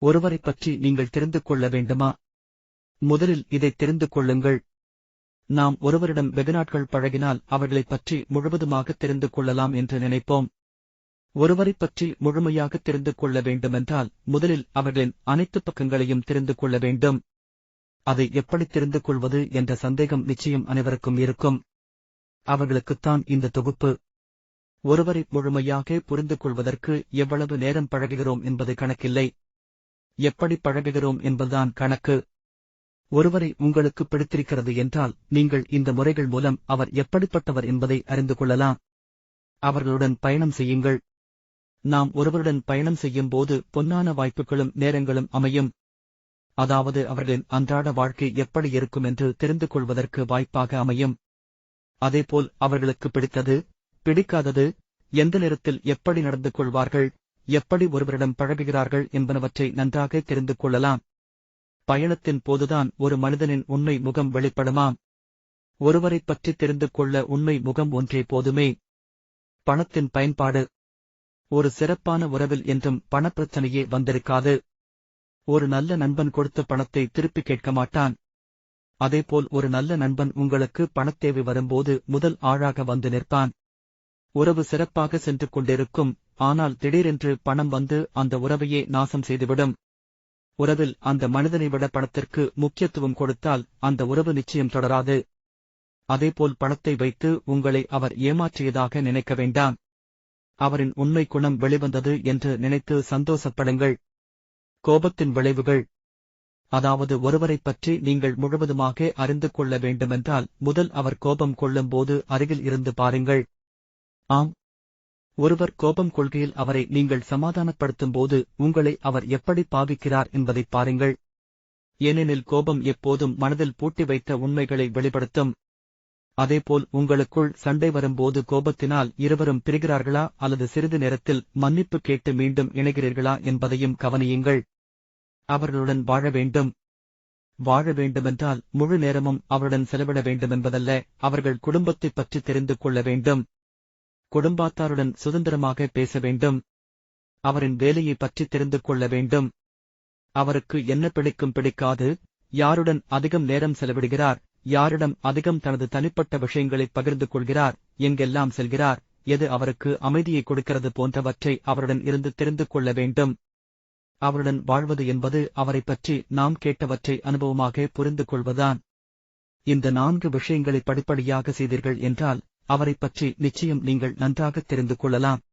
ஒருவரைப் பற்றி நீங்கள் தெரிந்து கொள்ள வேண்டுமா? முதலில் இதை தெரிந்து கொள்ளுங்கள். நாம் ஒருவரிடம் வெகுநாட்கள் பழகினால் அவர்களைப் பற்றி முழுவதுமாக தெரிந்து கொள்ளலாம் என்று நினைப்போம். ஒருவரைப் பற்றி முழுமையாக தெரிந்து கொள்ள வேண்டுமென்றால் முதலில் அவர்களின் அனைத்து பக்கங்களையும் தெரிந்து கொள்ள வேண்டும். அதை எப்படி தெரிந்து கொள்வது என்ற சந்தேகம் நிச்சயம் அனைவருக்கும் இருக்கும். அவர்களுக்குத்தான் இந்த தொகுப்பு. ஒருவரை முழுமையாக புரிந்து கொள்வதற்கு எவ்வளவு நேரம் பழகுகிறோம் என்பது கணக்கில்லை. எப்படி பழகுகிறோம் என்பதுதான் கணக்கு. ஒருவரை உங்களுக்கு பிடித்திருக்கிறது என்றால் நீங்கள் இந்த முறைகள் மூலம் அவர் எப்படிப்பட்டவர் என்பதை அறிந்து கொள்ளலாம். அவர்களுடன் பயணம் செய்யுங்கள். நாம் ஒருவருடன் பயணம் செய்யும் போது பொன்னான வாய்ப்புகளும் நேரங்களும் அமையும். அதாவது அவர்களின் அன்றாட வாழ்க்கை எப்படி இருக்கும் என்று தெரிந்து கொள்வதற்கு வாய்ப்பாக அமையும். அதேபோல் அவர்களுக்கு பிடித்தது பிடிக்காதது எந்த நேரத்தில் எப்படி நடந்து கொள்வார்கள் எப்படி ஒருவரிடம் பழகுகிறார்கள் என்பனவற்றை நன்றாக தெரிந்து கொள்ளலாம். பயணத்தின் போதுதான் ஒரு மனிதனின் உண்மை முகம் வெளிப்படுமாம் ஒருவரைப் பற்றி தெரிந்து கொள்ள உண்மை முகம் ஒன்றே போதுமே. பணத்தின் பயன்பாடு. ஒரு சிறப்பான உறவில் என்றும் பணப்பிரச்சனையே வந்திருக்காது. ஒரு நல்ல நண்பன் கொடுத்த பணத்தை திருப்பி கேட்க மாட்டான். அதேபோல் ஒரு நல்ல நண்பன் உங்களுக்கு பணத்தேவை வரும்போது முதல் ஆழாக வந்து நிற்பான். உறவு சிறப்பாக சென்று கொண்டிருக்கும் ஆனால் திடீரென்று பணம் வந்து அந்த உறவையே நாசம் செய்துவிடும். உறவில் அந்த மனிதனை விட பணத்திற்கு முக்கியத்துவம் கொடுத்தால் அந்த உறவு நிச்சயம் தொடராது. அதேபோல் பணத்தை வைத்து உங்களை அவர் ஏமாற்றியதாக நினைக்க வேண்டாம். அவரின் உண்மை குணம் வெளிவந்தது என்று நினைத்து சந்தோஷப்படுங்கள். கோபத்தின் விளைவுகள். அதாவது ஒருவரைப் பற்றி நீங்கள் முழுவதுமாக அறிந்து கொள்ள வேண்டுமென்றால் முதல் அவர் கோபம் கொள்ளும்போது அருகில் இருந்து பாருங்கள். ஆம் ஒருவர் கோபம் கொள்கையில் அவரை நீங்கள் சமாதானப்படுத்தும் போது உங்களை அவர் எப்படி பாவிக்கிறார் என்பதைப் பாருங்கள். ஏனெனில் கோபம் எப்போதும் மனதில் பூட்டி வைத்த உண்மைகளை வெளிப்படுத்தும். அதேபோல் உங்களுக்குள் சண்டை வரும்போது கோபத்தினால் இருவரும் பிரிகிறார்களா அல்லது சிறிது நேரத்தில் மன்னிப்பு கேட்டு மீண்டும் இணைகிறீர்களா என்பதையும் கவனியுங்கள். அவர்களுடன் வாழ வேண்டும். வாழ வேண்டுமென்றால் முழு நேரமும் அவருடன் செலவிட வேண்டுமென்பதல்ல அவர்கள் குடும்பத்தைப் பற்றி தெரிந்து கொள்ள வேண்டும். குடும்பாத்தாருடன் சுதந்திரமாக பேச வேண்டும். அவரின் வேலையைப் பற்றி தெரிந்து கொள்ள வேண்டும். அவருக்கு என்ன பிடிக்கும் பிடிக்காது. யாருடன் அதிகம் நேரம் செலவிடுகிறார். யாரிடம் அதிகம் தனது தனிப்பட்ட விஷயங்களை பகிர்ந்து கொள்கிறார். எங்கெல்லாம் செல்கிறார். எது அவருக்கு அமைதியை கொடுக்கிறது போன்றவற்றை அவருடன் இருந்து தெரிந்து கொள்ள வேண்டும். அவருடன் வாழ்வது என்பது அவரைப் பற்றி நாம் கேட்டவற்றை அனுபவமாக புரிந்து கொள்வதான் இந்த நான்கு விஷயங்களை படிப்படியாக செய்தீர்கள் என்றால் அவரைப் பற்றி நிச்சயம் நீங்கள் நன்றாக தெரிந்து கொள்ளலாம்.